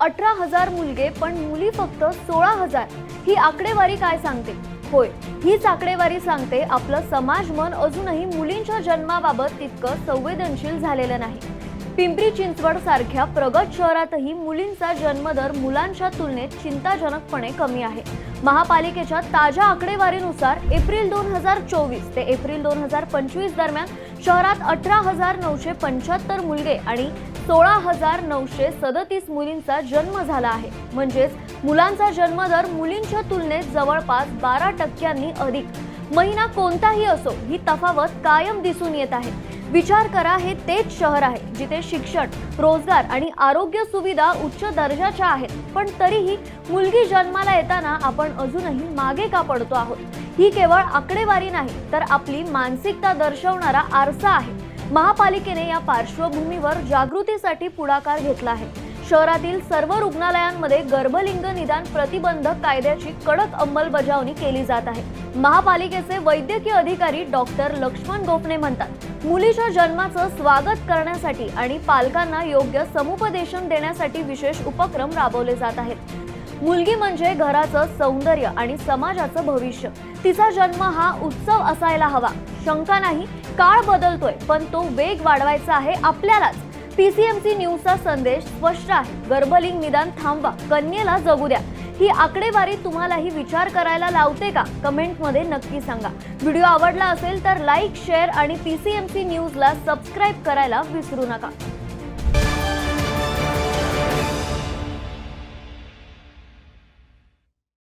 अठरा हजार मुलगे पण मुली फक्त सोळा हजार. ही आकडेवारी काय सांगते? होय हीच आकडेवारी सांगते आपलं समाज मन अजूनही मुलींच्या जन्माबाबत तितकं संवेदनशील झालेलं नाही. पिंपरी चिंचवड सारख्या प्रगत शहरातही मुलींचा जन्मदर मुलांच्या तुलनेत चिंताजनकपणे कमी आहे. महापालिकेच्या ताज्या आकडेवारीनुसार एप्रिल दोन हजार चोवीस ते एप्रिल दोन हजार पंचवीस दरम्यान शहरात अठरा हजार नऊशे पंच्याहत्तर मुलगे आणि सोळा हजार नऊशे सदतीस मुलींचा जन्म झाला आहे. म्हणजेच मुलांचा जन्मदर मुलींच्या तुलनेत जवळपास बारा टक्क्यांनी अधिक. महिना कोणताही असो ही तफावत कायम दिसून येत आहे. विचार करा हे तेच शहर आहे जिथे शिक्षण रोजगार आणि आरोग्य सुविधा उच्च दर्जाच्या आहेत. पण तरीही मुलगी जन्माला येताना आपण अजूनही मागे का पडतो आहोत? ही केवळ आकडेवारी नाही तर आपली मानसिकता दर्शवणारा आरसा आहे. महापालिकेने या पार्श्वभूमीवर जागृतीसाठी पुढाकार घेतला आहे. शहरातील सर्व रुग्णालयांमध्ये गर्भलिंग निदान प्रतिबंधक कायद्याची कडक अंमलबजावणी केली जात आहे. महापालिकेचे वैद्यकीय अधिकारी डॉक्टर लक्ष्मण गोपने म्हणतात मुलीच्या जन्माचं स्वागत करण्यासाठी आणि पालकांना योग्य समुपदेशन देण्यासाठी विशेष उपक्रम राबवले जात आहेत. मुलगी म्हणजे घराचं सौंदर्य आणि समाजाचं भविष्य. तिचा जन्म हा उत्सव असायला हवा. शंका नाही काळ बदलतोय पण तो वेग वाढवायचा आहे आपल्यालाच. पीसीएमसी न्यूजचा संदेश स्पष्ट आहे. गर्भलिंग निदान थांबवा. कन्येला जगू द्या. ही आकडेवारी तुम्हालाही विचार करायला लावते का? कमेंटमध्ये नक्की सांगा. व्हिडिओ आवडला असेल तर लाईक शेअर आणि पीसीएमसी न्यूजला सबस्क्राईब करायला विसरू नका.